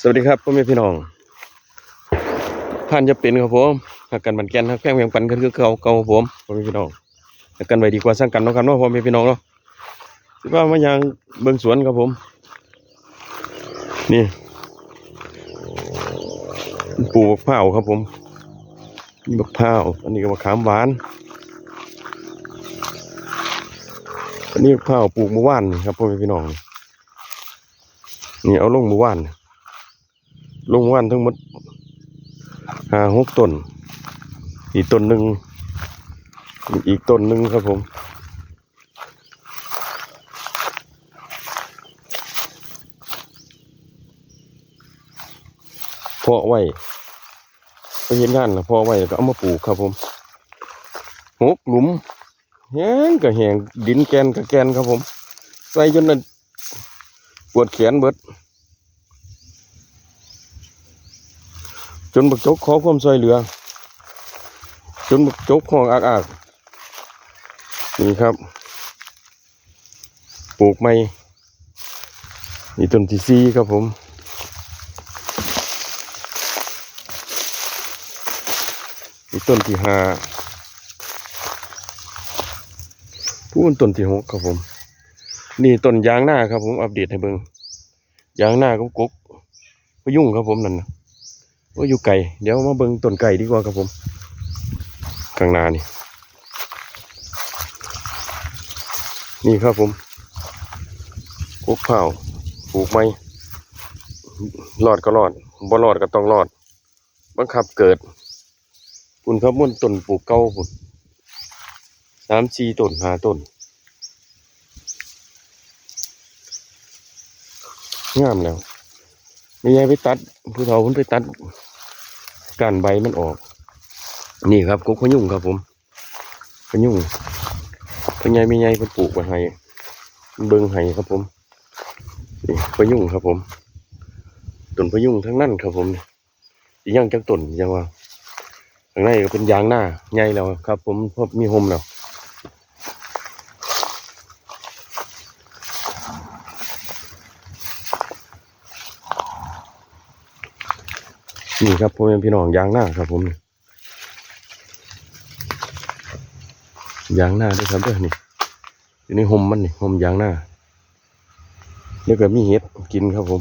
สวัสดีครับพ่อแม่พี่น้องผ่านจะเป็นครับผมหากกันบันแกนหักแพงเวียงปันกันคือเก่าเก่าผมพ่อแม่พี่น้องหากกันไว้ดีกว่าสร้างกันเนาะครับเนาะพ่อแม่พี่น้องเนาะสิว่ามายังเบิ่งสวนครับผม นี่ปลูกมะพร้าวครับผมนี่มะพร้าวอันนี้ก็มะขามหวานอันนี้มะพร้าวปลูกเมื่อวานครับพ่อแม่พี่น้องนี่เอาลงเมื่อวาน ลงวันทั้งหมดห้าหกต้น อีกต้นหนึ่ง อีกต้นหนึ่งครับผมเพาะไว้ไปเห็นงานแล้วเพาะไว้แล้วก็เอามาปลูกครับผมหกหลุมแห้งก็แห้งดินแกนก็แกนครับผม ใส่จนนั้นปวดแขนเบิด นบักจกขอความช่วยเหลือ จนบักจกห้องอากอากนี่ครับ ปลูกไม้นี่ต้นที่สี่ครับผมนี่ต้นที่ห้าพูนต้นที่หกครับผม นี่ต้นยางหน้าครับผมอัปเดตให้เบิงยางหน้าก็กกพยุ่งครับผมนั่นนะ ว่าอยู่ไก่เดี๋ยวมาเบิ่งต้นไก่ดีกว่าครับผมข้างหน้านี่นี่ครับผมปลูกเผาปลูกไม้รอดก็รอดบ่รอดก็ต้องรอดบังคับเกิดปุ่นครับมุ่นต้นปลูกเก่าปุ่นสามสี่ต้นห้าต้นงามแล้วไม่ยายไปตัด ผู้เฒ่าคนไปตัด ก้านใบมันออก นี่ครับกกพยุงครับผมพยุงพะยายไม่ยายเพิ่นปลูกไว้ให้เบิ้งให้ครับผมนี่พยุงครับผมต้นพยุงทั้งนั้นครับผมย่างจักต้นยังว่าข้างในก็เป็นยางหน้าใหญ่แล้วครับ ผมพบมีโฮมแล้ว นี่ครับพ่อแม่พี่น้องยางหน้าครับ ผมยางหน้าด้วยครับเด้อนี่อยู่ในห่มมันนี่ห่มยางหน้าแล้วก็มีเห็ดกินครับผม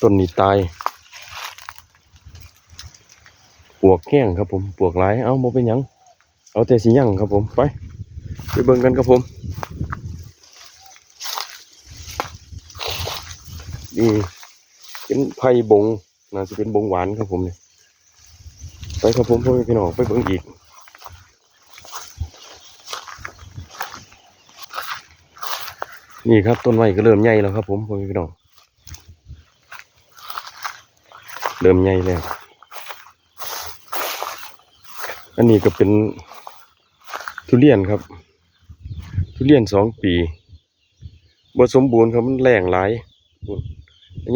ต้นนี้ตายปวกแห้งครับผมปวกหลายเอาโมเป็นยัง เอาแต่สียังครับผมไปไปเบิ่งกันครับผมนี่เป็นไผ่บง น่าจะเป็นบงหวานครับผมเนี่ยไปครับผมพ่อพี่น้องไปเบิ่งอีกนี่ครับต้นไม้ก็เริ่มใหญ่แล้วครับ ผมพ่อพี่น้องเริ่มใหญ่แล้วอันนี้ก็เป็นทุเรียนครับ ทุเรียนสองปีบ่สมบูรณ์ครับมันแรงหลาย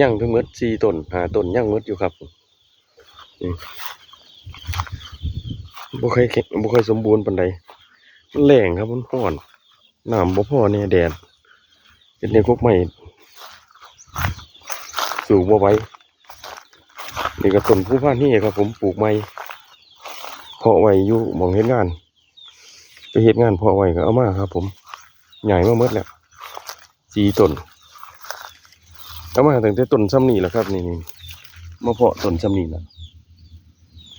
ย่างทั้งหมดสี่ต้นหาต้นย่างหมดอยู่ครับบ่ค่อยบ่ค่อยสมบูรณ์ปานใดมันแรงครับมันร้อนน้ำบ่พอแน่แดดเฮ็ดในพวกใหม่สูงบ่ไหวนี่ก็ต้นผู้พานนี่ครับ ผมปลูกใหม่เพาะไว้อยู่มองเฮ็ดงาน ไปเฮ็ดงานเพาะไว้ก็เอามาครับ ผมใหญ่มาหมดแล้วสี่ต้น เอามาตั้งแต่ต้นซ้ำนี่แหละครับนี่มาเพาะต้นซ้ำนี่แหละ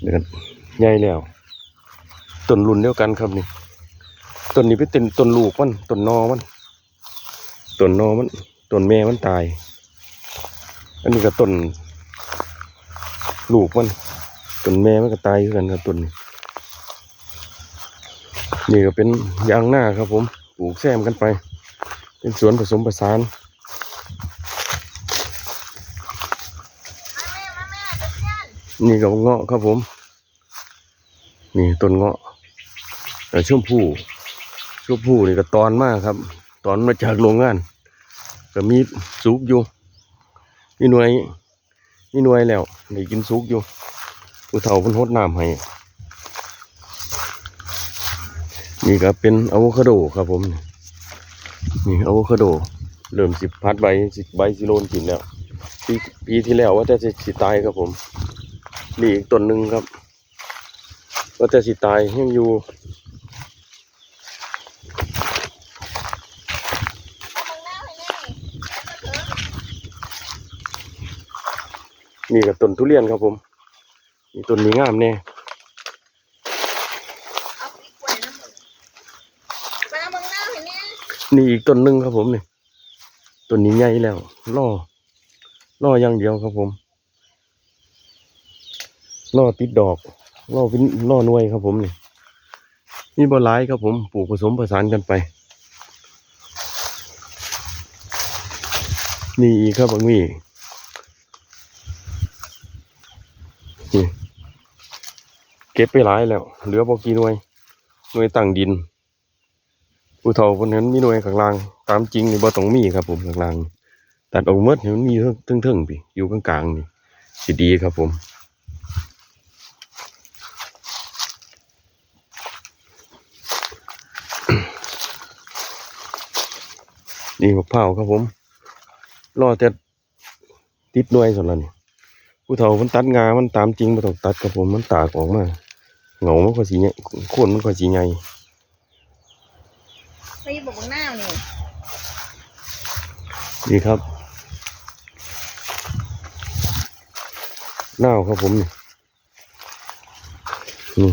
เดือนใหญ่แล้วต้นรุ่นเดียวกันครับนี่ต้นนี้เป็นต้นต้นลูกมันต้นนอมันต้นนอมันต้นแม่มันตาย อันนี้ก็ต้นลูกมันต้นแม่มันก็ตายเหมือนกันครับต้นนี้นี่ก็เป็นยางหน้าครับผมปลูกแซมกันไป เป็นสวนผสมผสาน นี่ก็เงาะครับผม นี่ต้นเงาะแต่ชมพู่ชมพู่นี่ก็ตอนมากครับ ตอนมาจากโรงงาน ก็มีสุกอยู่มีหน่วยมีหน่วยแล้วได้กินสุกอยู่ผู้เฒ่าเพิ่นหดน้ำให้นี่ก็เป็นอะโวคาโดครับผมนี่อะโวคาโดเริ่มสิบพัดใบสิบใบสิโลนกินแล้วปีปีที่แล้วว่าจะสิตายครับผม นี่อีกต้นหนึ่งครับว่าจะสิตายยังอยู่นี่กับต้นทุเรียนครับผมนี่ต้นนี้งามแน่าปีกล้วยน้ำมึงไปเอามึงหน้าเห็นเนี่ยนี่อีกต้นหนึ่งครับผมนี่ต้นนี้ใหญ่แล้วล่อล่ออย่างเดียวครับผม ล่อติดดอกล่อเป็นล่อนวยครับผมนี่มีบอลายครับผมปลูกผสมผสานกันไป นี่อีกครับบางมีนี่เก็บไปหลายแล้ว เหลือบอกกี่หน่วยหน่วยตั้งดินผู้เฒ่าคนนั้นมีหน่วยข้างล่าง ตามจริงนี่บ่ต้องมีครับผมข้างล่างตัดออกหมดให้มันมีเทึ่งๆพี่อยู่กลางๆนี่สิดีครับผม นี่มะพร้าวครับผมรอแต่ติดหน่วยส่วนละนี่ผู้เฒ่ามันตัดงา มันตามจริงบ่ต้องตัดครับผมมันตากออกมาเหงามันก็สีใหญ่โคนมันก็สีใหญ่ไปบอกมึงหน้าเนี่ยนี่ครับหน้าวครับผมนี่นี่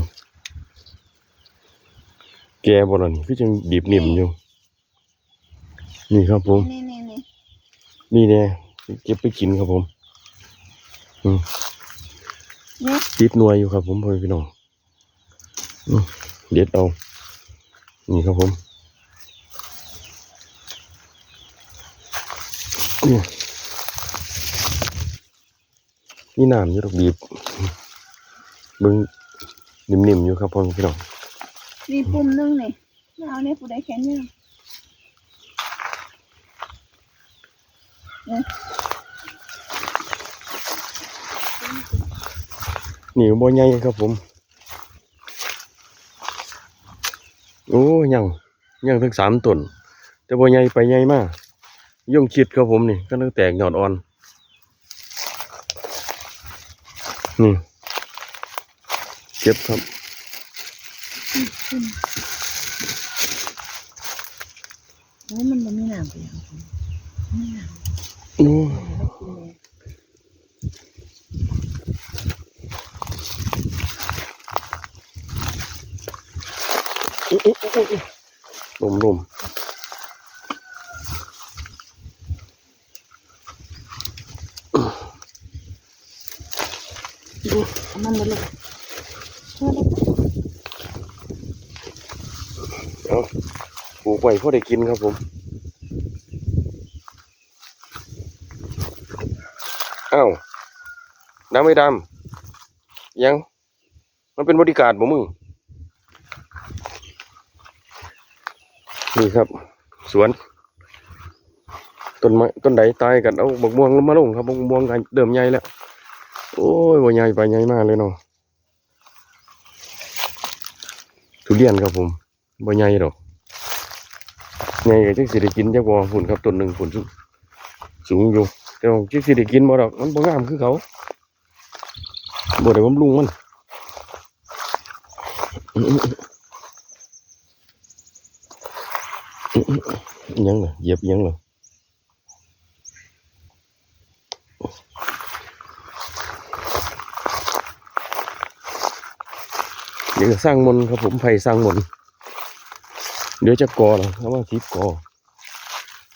แกบ่ล่ะนี่คือจังบีบนิ่มอยู่ นี่ครับผมนี่นี่นี่นี่แน่เก็บไปกินครับผมนี่ติดหน่วยอยู่ครับผมพ่อแม่พี่น้องอืมเด็ดเอา นี่ครับผมนี่นี่น้ำอยู่ดอกบีบเบึงนิ่มๆอยู่ครับพ่อแม่พี่น้องมีปุ่มนึงนี่เอาเนี่ยผู้ใดแขนเนี่ย หนี่บ่ใหญ่ครับผม โอ้ยังยังถึงสามต้นแต่บ่ใหญ่ไปใหญ่มากย่งคิดครับผมนี่ก็นึกแตกยอดอ่อน นี่เก็บครับโอ้ยมันมันมีน้ำไปยังมีน้ โอ้ำแล้วกิ นเลยลมลมเอามันมาลูกช่วยเลยเอาปลูกไว้พอได้กินครับผม อ้าวดำไม่ดำยัง มันเป็นบริการบ่มึง นี่ครับ สวน ต้นไม้ต้นใดตายกันเอาบักม่วงมาลงครับบักม่วงกันเดิมใหญ่แล้ว โอ้ยบ่ใหญ่ไปใหญ่มากเลยเนาะทุเรียนครับผมบ่ใหญ่ดอกใหญ่ก็จังสิได้กินจักบ่ฝุ่นครับต้นหนึ่งฝุ่นสูงสูงอยู่ แต่ว่าจักสิได้กินบ่ดอกมันบ่งามคือเขาบ่ได้บำรุงมันยังเล่ะเหยียบยังเล่ะเดี๋ยวสร้างมนครับผมไผ่สร้างมน เดี๋ยวจะกอแล้วคำว่าสิบกอ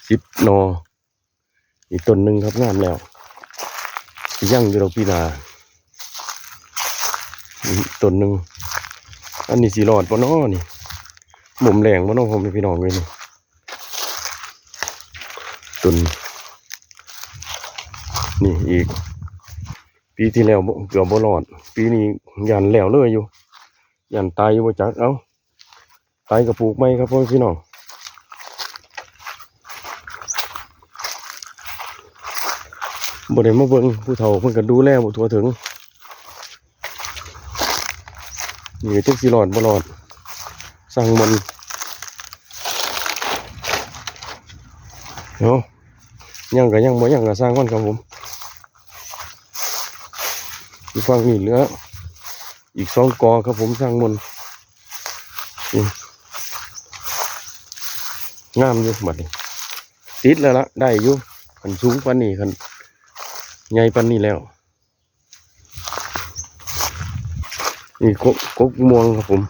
สิบนอ อีกต้นหนึ่งครับงามแล้วยั่งอยู่เราปีหนาอีกต้นหนึ่งอันนี้สีหลอดปะน้อนี่หมุมแหลงปะน้อผมเป็นพี่น้องเลยนี่ต้นนี่อีก ปีที่แล้วเกือบบ่รอด ปีนี้ยันแล้วเลยอยู่ยันตายอยู่บ่จักเอ้าตายกับปลูกไม้ครับพ่อพี่น้อง บ่ได้มาเบิ่งผู้เฒ่าเพิ่นก็ดูแลบ่ทั่วถึงนี่จักสิรอดบ่รอดสั่งมันเนาะยังก็ยังบ่ยังก็สร้างมันครับผมอีกฝั่งนี้เหลืออีกสองกอครับผมสร้างมนนี่งามอยู่บัดนี้ติดแล้วละได้อยู่ขันสูงปานนี้ขัน ใหญ่ปานนี้แล้ว นี่กกกกม่วงครับผม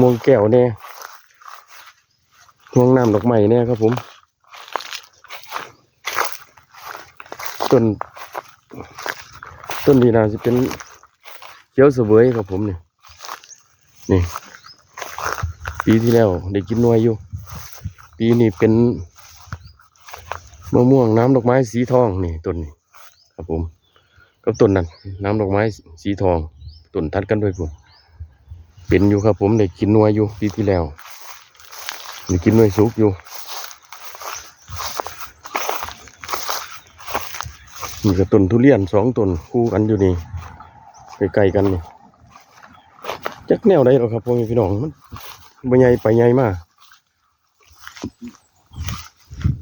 ม่วงแก้วแน่ม่วงน้ำดอกไม้แน่ครับผมต้นต้นนี้น่าจะเป็นเขียวเสวยครับผมนี่นี่ ปีที่แล้วได้กินน่วยอยู่ ปีนี้เป็น มะม่วงน้ำดอกไม้สีทองนี่ต้นนี้ครับผมกับต้นนั้นน้ำดอกไม้สีทองต้นทัดกันด้วยผมเป็นอยู่ครับ ผมได้กินนัวยอยู่ปีที่แล้วได้กินนัวยสุกอยู่นี่ก็ต้นทุเรียนสองต้นคู่กันอยู่นี่ใกล้ๆกันนี่จักแนวใดหรอครับพ่อพี่น้องมันบ่ใหญ่ไปใหญ่มาก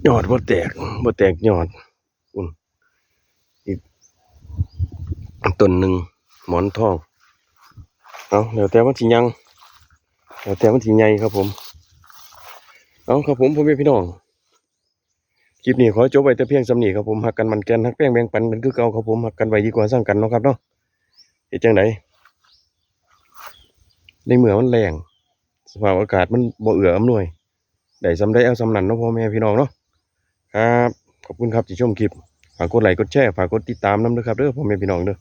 ยอดบ่แตกบ่แตกยอดอีกต้นหนึ่งหมอนทองเอาเดี๋ยวแต่มันสิยังเดี๋ยวแต่มันสิใหญ่ครับผม เอาครับผมพ่อแม่พี่น้องคลิปนี้ขอจบไว้แต่เพียงสำนีครับผมหักกันมันแกนหักแป้งแบ่งปันเป็นคือเก่าครับผมหักกันไว้ดีกว่าสร้างกันเนาะครับเนาะเฮ็ดจังไดในเมื่อมันแรงสภาพอากาศมันบ่เอื้ออำนวยได้สำได้เอาสำนันเนาะพ่อแม่พี่น้องเนาะ ครับ ขอบคุณครับที่ชมคลิป ฝากกดไลค์ กดแชร์ ฝากกดติดตามน้ำด้วยครับเด้อพ่อแม่พี่น้องเด้อ